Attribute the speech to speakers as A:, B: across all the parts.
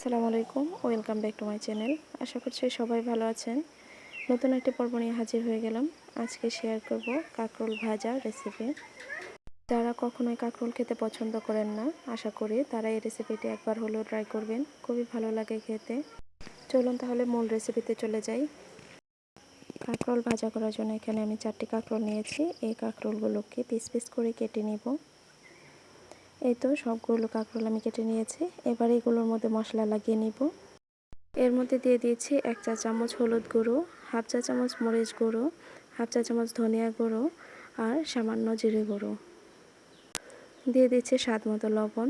A: আসসালামু আলাইকুম। Welcome back to my channel আশা করছি সবাই ভালো আছেন। নতুন একটি পর্ব নিয়ে হাজির হয়ে গেলাম। আজকে শেয়ার করব কাঁকরোল ভাজা রেসিপি যারা কখনোই কাঁকরোল খেতে পছন্দ করেন না, আশা করি তারা এই রেসিপিটি একবার হলেও ট্রাই করবেন। খুবই ভালো লাগে খেতে। চলুন তাহলে মূল রেসিপিতে চলে যাই। কাঁকরোল ভাজা করার জন্য এখানে আমি চারটি কাঁকরোল নিয়েছি। এই কাঁকরোলগুলোকে পিস পিস করে কেটে নিব। এই তো সবগুলো কাঁকরোল আমি কেটে নিয়েছি। এবার এগুলোর মধ্যে মশলা লাগিয়ে নিব। এর মধ্যে দিয়ে দিয়েছি এক চা চামচ হলুদ গুঁড়ো, হাফ চা চামচ মরিচ গুঁড়ো, হাফ চা চামচ ধনিয়া গুঁড়ো আর সামান্য জিরে গুঁড়ো। দিয়ে দিচ্ছি স্বাদ মতো লবণ।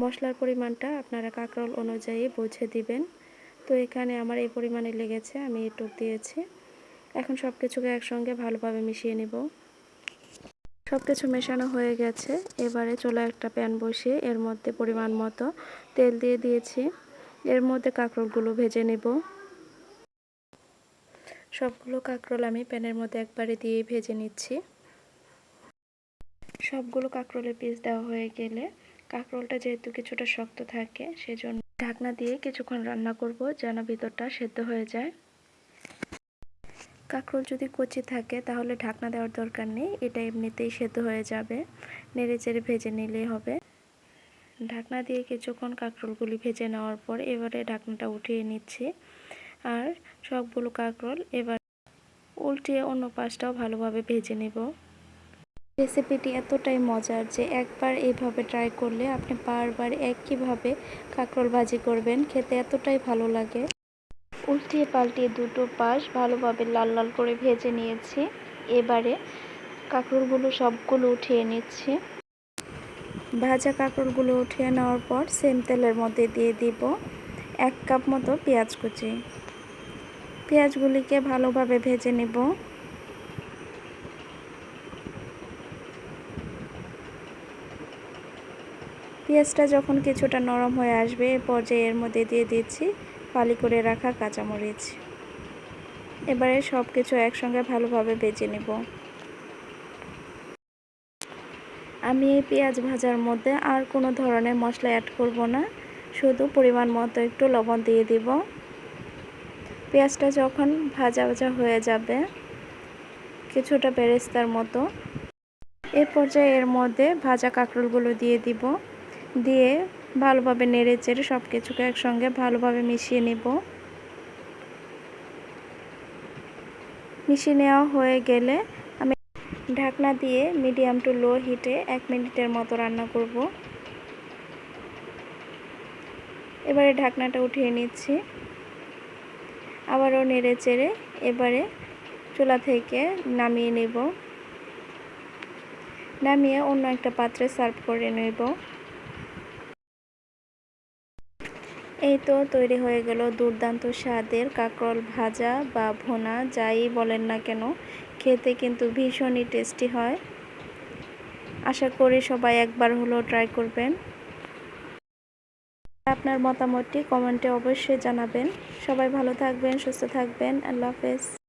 A: মশলার পরিমাণটা আপনারা কাঁকরোল অনুযায়ী বুঝে দিবেন। তো এখানে আমার এই পরিমাণে লেগেছে, আমি এটুক দিয়েছি। এখন সব কিছুকে একসঙ্গে ভালোভাবে মিশিয়ে নেব। সব কিছু মেশানো হয়ে গেছে। এবারে চলে একটা প্যান বসিয়ে এর মধ্যে পরিমাণ মতো তেল দিয়ে দিয়েছি। এর মধ্যে কাঁকরোলগুলো ভেজে নেব। সবগুলো কাঁকরোল আমি প্যানের মধ্যে একবারে দিয়ে ভেজে নিচ্ছি। সবগুলো কাঁকরোলের পিস দেওয়া হয়ে গেলে কাঁকরোলটা যেহেতু কিছুটা শক্ত থাকে, সেজন্য ঢাকনা দিয়ে কিছুক্ষণ রান্না করব যেন ভিতরটা সেদ্ধ হয়ে যায়। কাঁকরোল যদি কচি থাকে, তাহলে ঢাকনা দেওয়ার দরকার নেই। এটা এমনিতেই সেদ্ধ হয়ে যাবে। নেড়ে চেড়ে ভেজে নিলেই হবে। ঢাকনা দিয়ে কিছুক্ষণ কাঁকরোলগুলি ভেজে নেওয়ার পর এবারে ঢাকনাটা উঠিয়ে নিচ্ছি। আর সবগুলো কাঁকরোল এবার উল্টিয়ে অন্য পাশটাও ভালোভাবে ভেজে নেব। রেসিপিটি এতটাই মজার যে একবার এইভাবে ট্রাই করলে আপনি বারবার একইভাবে কাঁকরোল ভাজি করবেন। খেতে এতটাই ভালো লাগে। উল্টিয়ে পাল্টিয়ে দুটো পাশ ভালোভাবে লাল লাল করে ভেজে নিয়েছি। এবারে কাঁকরোলগুলো সবগুলো উঠিয়ে নিচ্ছি। ভাজা কাঁকরোলগুলো উঠিয়ে নেওয়ার পর সেম তেলের মধ্যে দিয়ে দিব এক কাপ মতো পেঁয়াজ কুচি। পেঁয়াজগুলিকে ভালোভাবে ভেজে নেব। পেঁয়াজটা যখন কিছুটা নরম হয়ে আসবে, এ পর্যায়ে এর মধ্যে দিয়ে দিচ্ছি ফালি করে রাখা কাঁচামরিচ। এবারে সব কিছু একসঙ্গে ভালোভাবে বেজে নেব। আমি এই পেঁয়াজ ভাজার মধ্যে আর কোনো ধরনের মশলা অ্যাড করব না। শুধু পরিমাণ মতো একটু লবণ দিয়ে দিব। পেঁয়াজটা যখন ভাজা ভাজা হয়ে যাবে, কিছুটা বেরেস্তার মতো। এ পর্যায়ে এর মধ্যে ভাজা কাঁকরোলগুলো দিয়ে দিব। দিয়ে ভালোভাবে নেড়ে চেড়ে সব কিছুকে একসঙ্গে ভালোভাবে মিশিয়ে নেব। মিশিয়ে নেওয়া হয়ে গেলে আমি ঢাকনা দিয়ে মিডিয়াম টু লো হিটে এক মিনিটের মতো রান্না করব। এবারে ঢাকনাটা উঠিয়ে নিচ্ছি। আবারও নেড়ে চেড়ে এবারে চুলা থেকে নামিয়ে নেব। নামিয়ে অন্য একটা পাত্রে সার্ভ করে নেব। এই তো তৈরি হয়ে গেল দুর্দান্ত স্বাদের কাঁকরোল ভাজা বা ভোনা, যাই বলেন না কেন। খেতে কিন্তু ভীষণই টেস্টি হয়। আশা করি সবাই একবার হলেও ট্রাই করবেন। আপনার মতামতটি কমেন্টে অবশ্যই জানাবেন। সবাই ভালো থাকবেন, সুস্থ থাকবেন। আল্লাহ হাফেজ।